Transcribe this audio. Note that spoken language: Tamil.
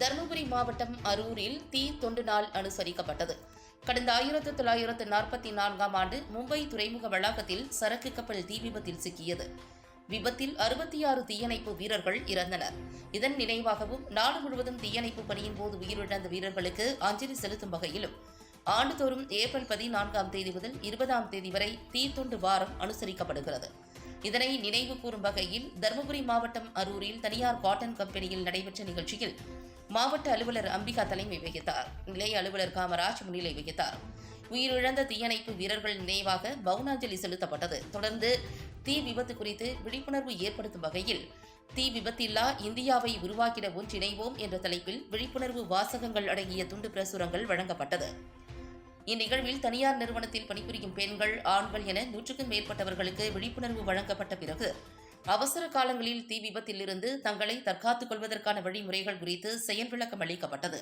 தருமபுரி மாவட்டம் அரூரில் தீ தொண்டு நாள் அனுசரிக்கப்பட்டது. கடந்த ஆயிரத்து தொள்ளாயிரத்து நாற்பத்தி நான்காம் ஆண்டு மும்பை துறைமுக வளாகத்தில் சரக்கு கப்பல் தீ விபத்தில் சிக்கியது. விபத்தில் அறுபத்தி ஆறு தீயணைப்பு வீரர்கள் இறந்தனர். இதன் நினைவாகவும் நாடு முழுவதும் தீயணைப்பு பணியின் போது உயிரிழந்த வீரர்களுக்கு அஞ்சலி செலுத்தும் வகையிலும் ஆண்டுதோறும் ஏப்ரல் பதினான்காம் தேதி முதல் இருபதாம் தேதி வரை தீத்தொண்டு வாரம் அனுசரிக்கப்படுகிறது. இதனை நினைவு கூறும் வகையில் தருமபுரி மாவட்டம் அரூரில் தனியார் காட்டன் கம்பெனியில் நடைபெற்ற நிகழ்ச்சியில் மாவட்ட அலுவலர் அம்பிகா தலைமை வகித்தார். நிலைய அலுவலர் காமராஜ் முன்னிலை வகித்தார். உயிரிழந்த தீயணைப்பு வீரர்கள் நினைவாக பவுனாஞ்சலி செலுத்தப்பட்டது. தொடர்ந்து தீ விபத்து குறித்து விழிப்புணர்வு ஏற்படுத்தும் வகையில் தீ விபத்தில்லா இந்தியாவை உருவாக்கிட ஒன்றிணைவோம் என்ற தலைப்பில் விழிப்புணர்வு வாசகங்கள் அடங்கிய துண்டு பிரசுரங்கள் வழங்கப்பட்டது. இந்நிகழ்வில் தனியார் நிறுவனத்தில் பணிபுரியும் பெண்கள் ஆண்கள் என நூற்றுக்கும் மேற்பட்டவர்களுக்கு விழிப்புணர்வு வழங்கப்பட்ட பிறகு அவசர காலங்களில் தீ விபத்திலிருந்து தங்களை தற்காத்துக் கொள்வதற்கான வழிமுறைகள் குறித்து செயல் விளக்கம் அளிக்கப்பட்டது.